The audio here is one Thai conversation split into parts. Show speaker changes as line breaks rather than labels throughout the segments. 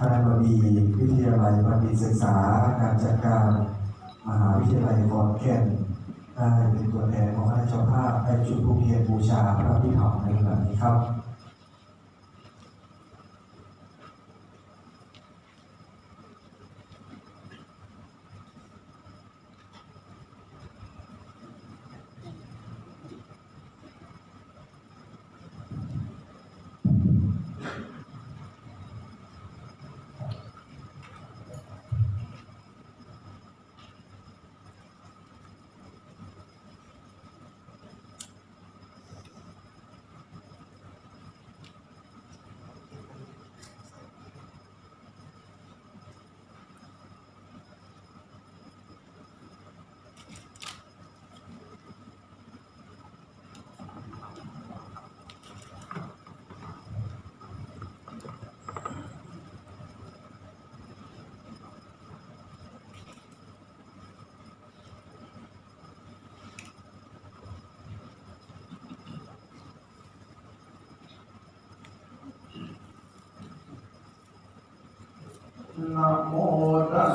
คณะบดีวิทยาลัยบัณฑิตศึกษาการจัดการ มหาวิทยาลัยขอนแก่นได้เป็นตัวแทนของคณะเจ้าภาพได้จุดพลุเพียนบูชาพระพิธารในวันนี้ครับ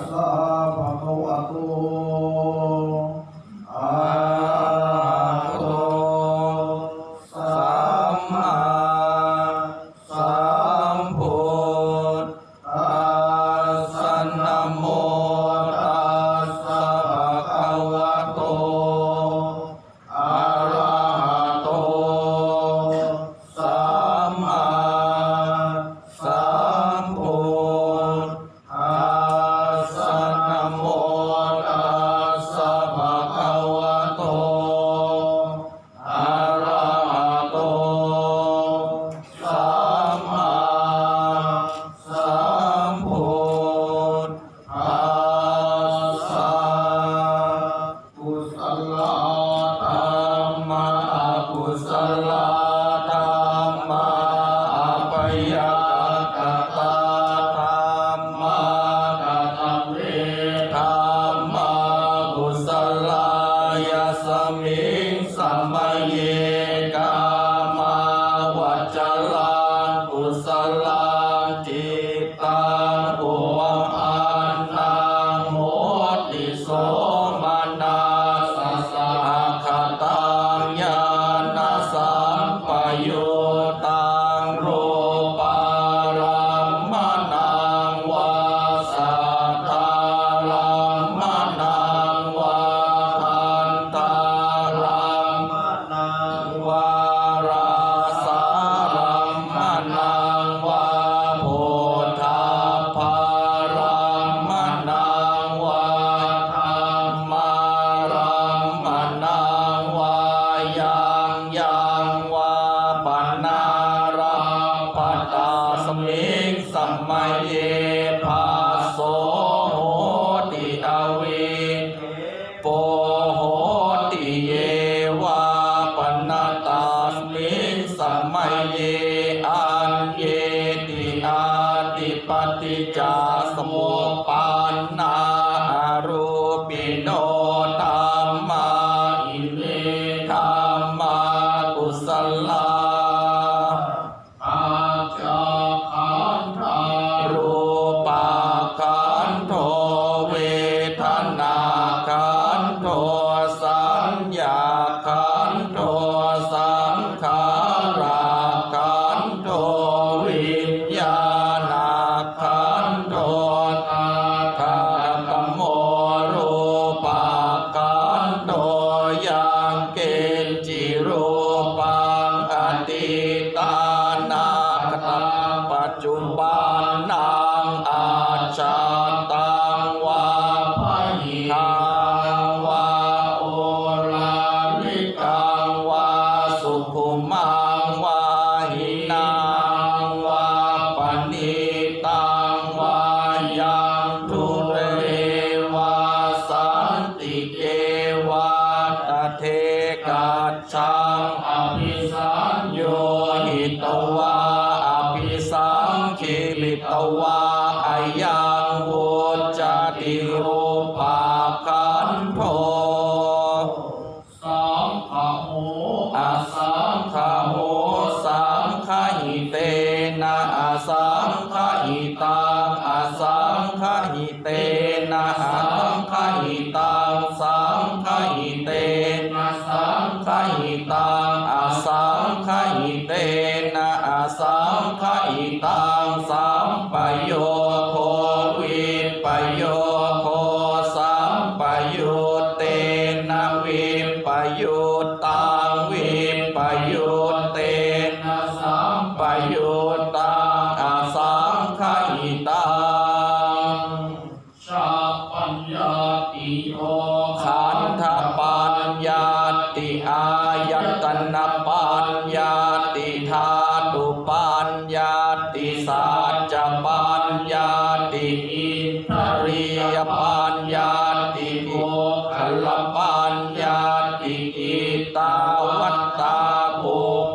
Sahara. Amen. Ah, Anna. ชีวิตเอาไว้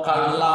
وقال الله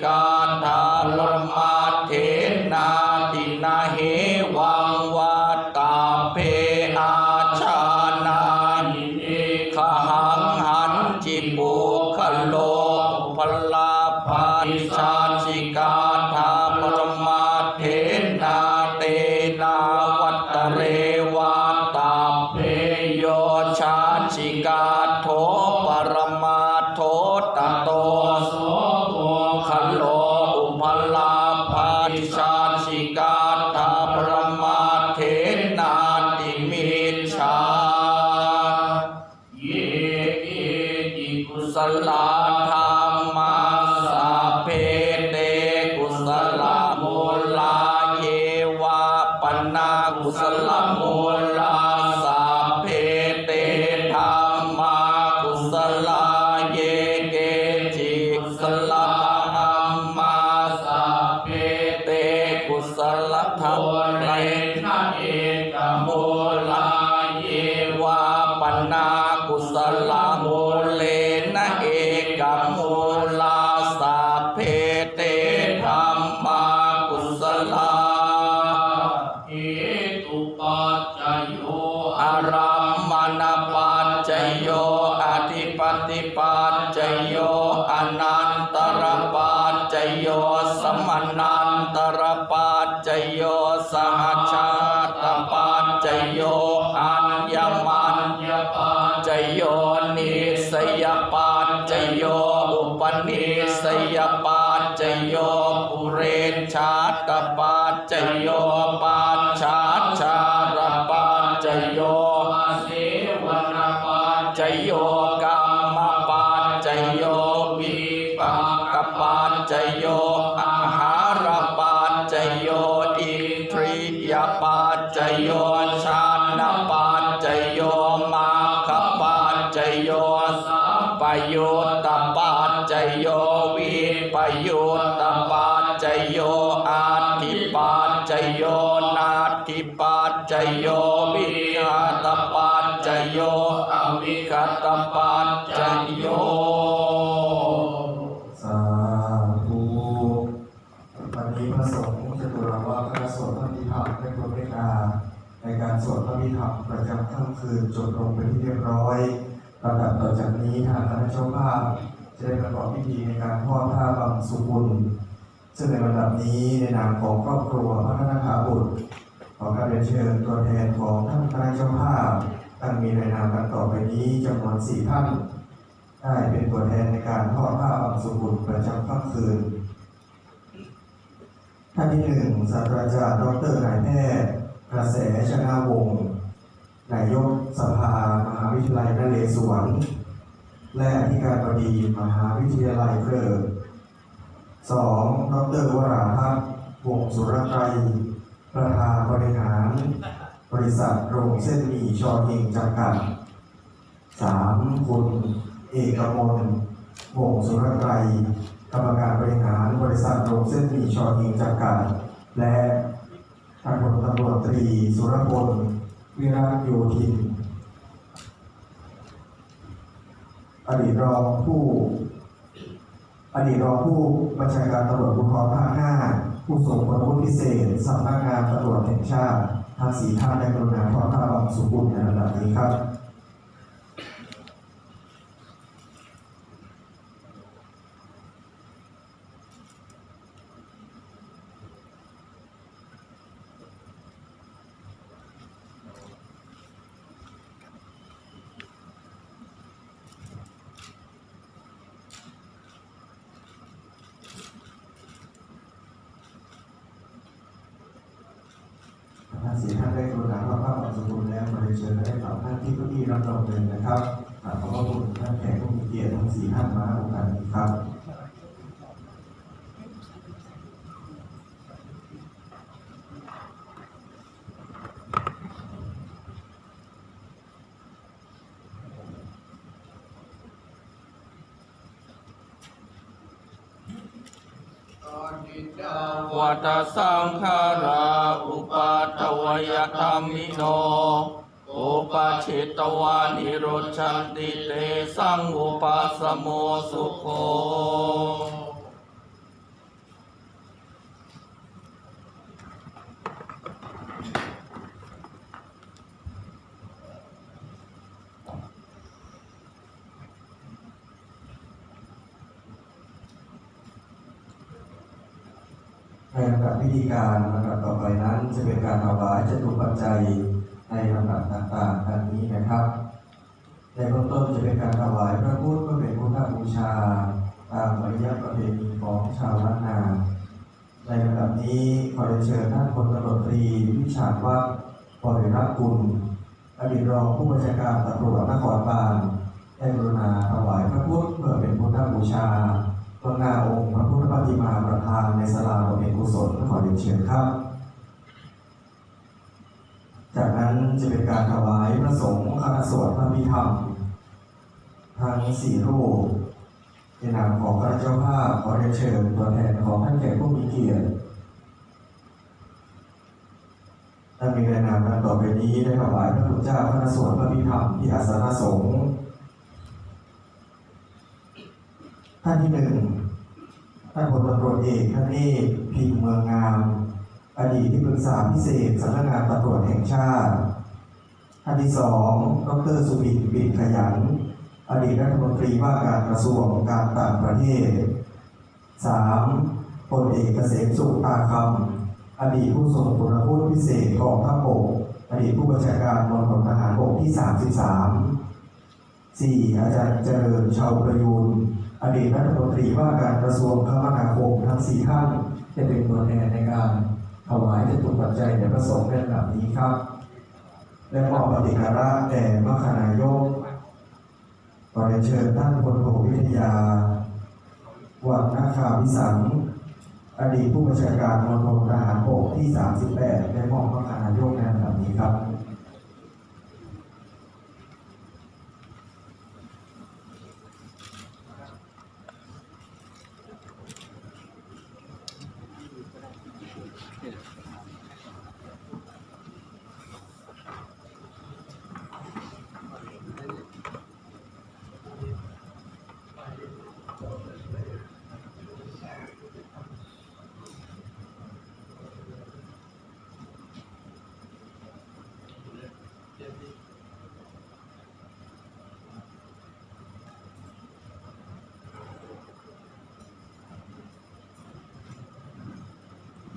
Monica. นิสยปาจโยปุเรนชาตปาจโยปาชาชาระปาจโยอาวนปาจโย จโยนาติปัจจโยมิหาตปัจจโยอวิคตปัจจโย
สาธุวันนี้พระสงฆ์จะตุลาวาพระสวดท่านพิธรรมในพระเมตตาในการสวดพระมิธรรมประจทั้งคืนจบลงเป็นที่เรียบร้อยลำดับต่อจากนี้ทางคาะเจ้าภาพจะได้ประกอบพิธีในการทอดผ้าบังสุกุล ซึ่งในระดับนี้ในนามของครอบครัวพระนาคาบุตรขอการเรีนเชิญตัวแทนของท่านคณะเจ้าภาพท่านมีในนามดังต่อไปนี้จำนวนสี่ท่านได้เป็นตัวแทนในการทอดผ้าอังสุบุตรประจำค่ำคืน ท่านที่หนึ่งศาสตราจารย์ดรนายแพทย์กระแสชนาวงศ์นายกสภามหาวิทยาลัยนเรศวร และอธิการบดีมหาวิทยาลัยเกริก สองดรวราพัฒน์วงศ์สุรไกรประธานบริหาร บริษัทโรงเส้นหมี่ชอเฮงจำกัดสามคุณเอกมลวงศ์สุรไกรกรรมการบริหารบริษัทโรงเส้นหมี่ชอเฮงจำกัด และท่านพลตำรวจตรีสุรพลวิรัตโยธินอดีตรองผู้ อดีตรองผู้บัญชาการตำรวจภูธรภาคห้าผู้ทรงคุณวุฒิพิเศษสำนักงานตำรวจแห่งชาติทางสีท่านในกรุณาทอดผ้าบางสุกุลในระดับนี้ครับ ท่านสีท่านได้กรุณาท ทุกุลแล้วมาเรียนเชิญได้กลับท่านที่เก้าอี้รับรองเลยนะครับขอบพระคุณท่านแขกผู้มีเกียรติทั้งสี่ท่านมาโอกาสนี้ครับ
วัตสังขาราอุปาทวยธรรมิโนอุปาชิตวานิโรชันติเตสังอุปาสโมสุโค
ในลำดับพิธีการลำดับต่อไปนั้น จะเป็นการถวายจตุปัจจัยในลำดับต่างๆดังนี้นะครับ ในเบื้องต้นจะเป็นการถวายพระพุทธเพื่อเป็นพุทธบูชา ตามอริยประเพณีของชาวล้านนาในลำดับนี้ขอเชิญท่านพลตำรวจตรีวิชาวัฒน์บริรักษ์กุลอดีตรองผู้บัญชาการตำรวจนครบาลได้กรุณาถวายพระพุทธเพื่อเป็นพุทธบูชา ตรงหน้าองค์พระพุทธปฏิมาประธานในศาลาบำเพ็ญกุศลขอเรียนเชิญครับ จากนั้นจะเป็นการถวายพระสงฆ์คณะสวดพระพิธรรมทางสี่รูปในนามของพระเจ้าภาพขอเรียนเชิญตัวแทนของท่านแขกผู้มีเกียรติท่านมีรายนามดังต่อไปนี้ได้ถวายพระพุทธเจ้าคณะสวดพระพิธรรมที่อาสนะสงฆ์ ท่านที่หนึ่งท่านพลตำรวจเอกท่านเอกพิมพ์เมืองงาม อดีตที่ปรึกษาพิเศษสำนักงานตำรวจแห่งชาติท่านที่สองดรสุบินปิ่นขยัน อดีตรัฐมนตรีว่าการกระทรวงการต่างประเทศสามพลเอกเกษมสุขตาคำอดีตผู้ทรงคุณวุฒิพิเศษกองทัพบกอดีตผู้บัญชาการมณฑลทหารบกที่ 33สี่อาจารย์เจริญชาวประยูน อดีตรัฐมนตรีว่าการกระทรวงคมนาคมทั้งสี่ท่านจะเป็นตัวแทนในการถวายจตุปัจจัยแด่พระสงฆ์ในระดับนี้ครับ และมอบปฏิการะแด่มคณายกขอเรียนเชิญท่านพลโทวิทยา วังนาคาวิสังอดีตผู้บัญชาการมณฑลทหารบกที่ 38 ได้มอบมคณายกในระดับนี้ครับ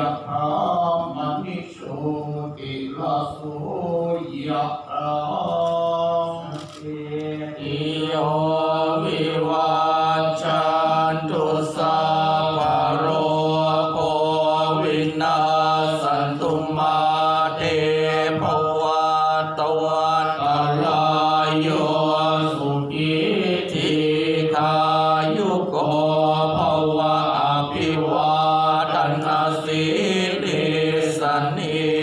ยะถามณิโชติลาโสยะถ 你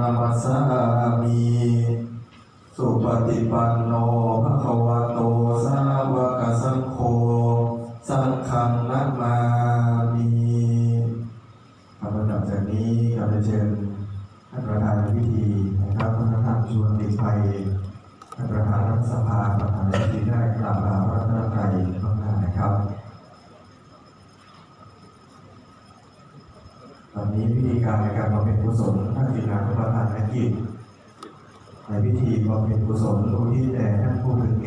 นามัสสามีสุปฏิปันโนภะ
คะวะโตสาวกสังโฆสังฆนัมามีครับลำดับจากนี้เราจเชิญท่านประธานพิธีนะครับท่านประธานชวนติดไปท่านประธานรัฐสภาประธานพิธีได้กล่าวลาพระธรรมไตร กรรมในการบำเพ็ญกุศลท่านจิตาทุกประธานกิจในพิธีบำเพ็ญกุศลอุที่แต่ท่านผู้เป็น